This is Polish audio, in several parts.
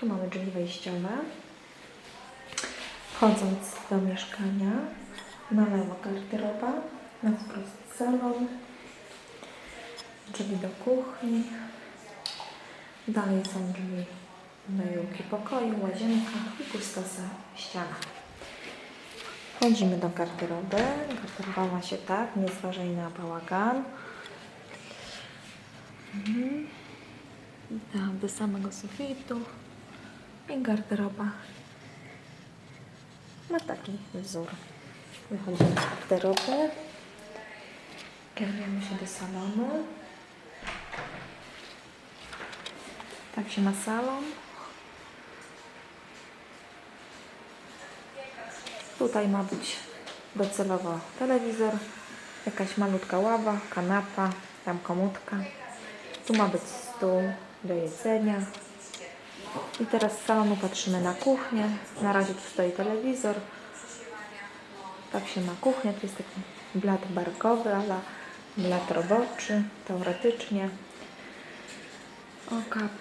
Tu mamy drzwi wejściowe. Wchodząc do mieszkania, na lewo garderoba, na wprost salon, drzwi do kuchni. Dalej są drzwi do juki pokoju, łazienka i pusta ściana. Wchodzimy do garderoby. Garderoba ma się tak, nie zważaj na bałagan. Mhm. Do samego sufitu. I garderoba ma taki wzór. Wychodzimy z garderoby. Kierujemy się do salonu. Tak się ma salon. Tutaj ma być docelowo telewizor, jakaś malutka ława, kanapa, tam komódka. Tu ma być stół do jedzenia. I teraz z salonu patrzymy na kuchnię. Na razie tu stoi telewizor. Tak się ma kuchnia. Tu jest taki blat barkowy, ale blat roboczy, teoretycznie. Okap.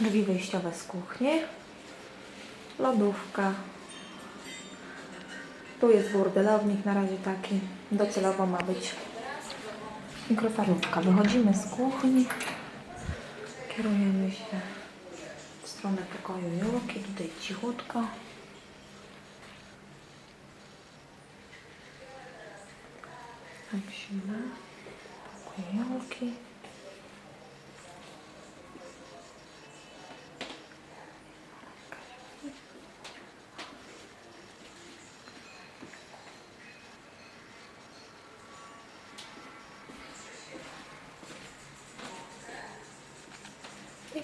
Drzwi wyjściowe z kuchni. Lodówka. Tu jest burdelownik, na razie taki. Docelowo ma być mikrofalówka. Wychodzimy z kuchni. Kierujemy się w stronę pokoju Julki. Tutaj cichutko. Tak się ma. Pokój Julki.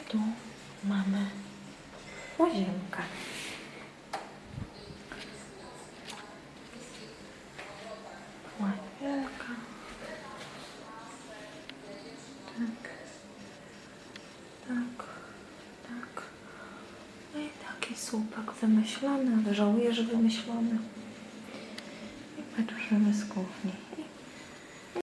Tu mamy łazienkę. Łazienka. Tak. Tak. Tak. No i taki słupek wymyślony, ale żałuję, że wymyślony. I patrzymy z kuchni.